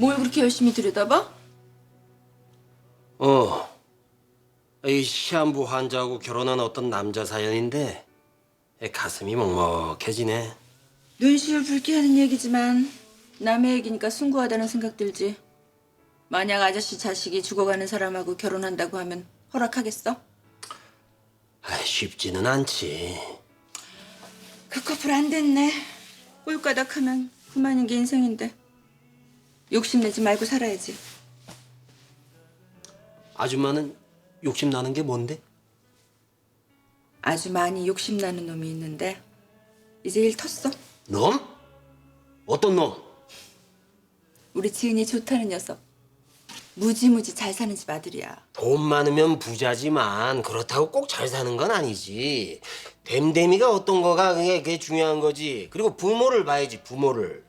뭘 그렇게 열심히 들여다봐? 어. 이 시한부 환자하고 결혼한 어떤 남자 사연인데 가슴이 먹먹해지네. 눈시울 붉게 하는 얘기지만 남의 얘기니까 숭고하다는 생각 들지. 만약 아저씨 자식이 죽어가는 사람하고 결혼한다고 하면 허락하겠어? 아, 쉽지는 않지. 그 커플 안 됐네. 꼴까닥하면 그만인 게 인생인데. 욕심내지 말고 살아야지. 아줌마는 욕심 나는 게 뭔데? 아주 많이 욕심나는 놈이 있는데 이제 일 텄어. 놈? 어떤 놈? 우리 지은이 좋다는 녀석. 무지무지 잘 사는 집 아들이야. 돈 많으면 부자지만 그렇다고 꼭 잘 사는 건 아니지. 됨됨이가 어떤 거가 그게, 그게 중요한 거지. 그리고 부모를 봐야지 부모를.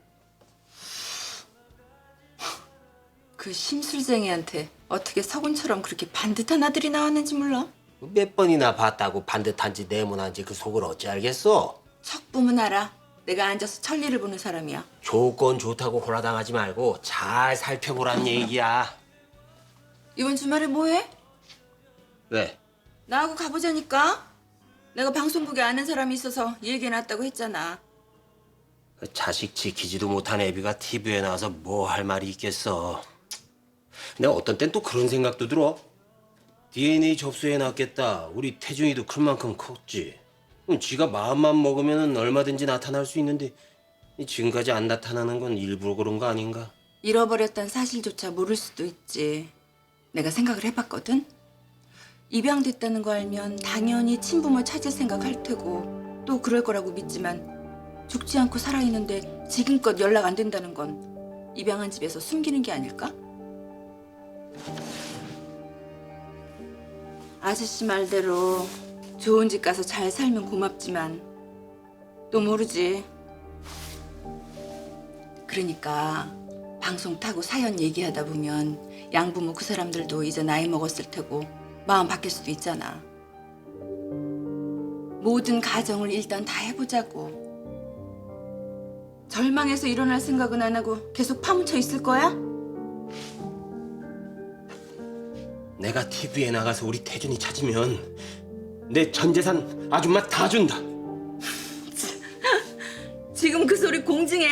그 심술쟁이한테 어떻게 서군처럼 그렇게 반듯한 아들이 나왔는지 몰라. 몇 번이나 봤다고 반듯한지 네모난지 그 속을 어찌 알겠어? 척 보면 알아. 내가 앉아서 천리를 보는 사람이야. 조건 좋다고 골라당하지 말고 잘 살펴보란 얘기야. 이번 주말에 뭐해? 왜? 나하고 가보자니까. 내가 방송국에 아는 사람이 있어서 얘기해놨다고 했잖아. 그 자식 지키지도 못한 애비가 TV에 나와서 뭐 할 말이 있겠어. 근데 어떤 땐 또 그런 생각도 들어. DNA 접수해 놨겠다. 우리 태중이도 클 만큼 컸지. 그럼 지가 마음만 먹으면 얼마든지 나타날 수 있는데 지금까지 안 나타나는 건 일부러 그런 거 아닌가? 잃어버렸다는 사실조차 모를 수도 있지. 내가 생각을 해봤거든. 입양됐다는 거 알면 당연히 친부모 찾을 생각할 테고 또 그럴 거라고 믿지만 죽지 않고 살아있는데 지금껏 연락 안 된다는 건 입양한 집에서 숨기는 게 아닐까? 아저씨 말대로 좋은 집 가서 잘 살면 고맙지만 또 모르지. 그러니까 방송 타고 사연 얘기하다 보면 양부모 그 사람들도 이제 나이 먹었을 테고 마음 바뀔 수도 있잖아. 모든 가정을 일단 다 해보자고. 절망해서 일어날 생각은 안 하고 계속 파묻혀 있을 거야? 내가 TV에 나가서 우리 태준이 찾으면 내 전 재산 아줌마 다 준다. 지금 그 소리 공증해?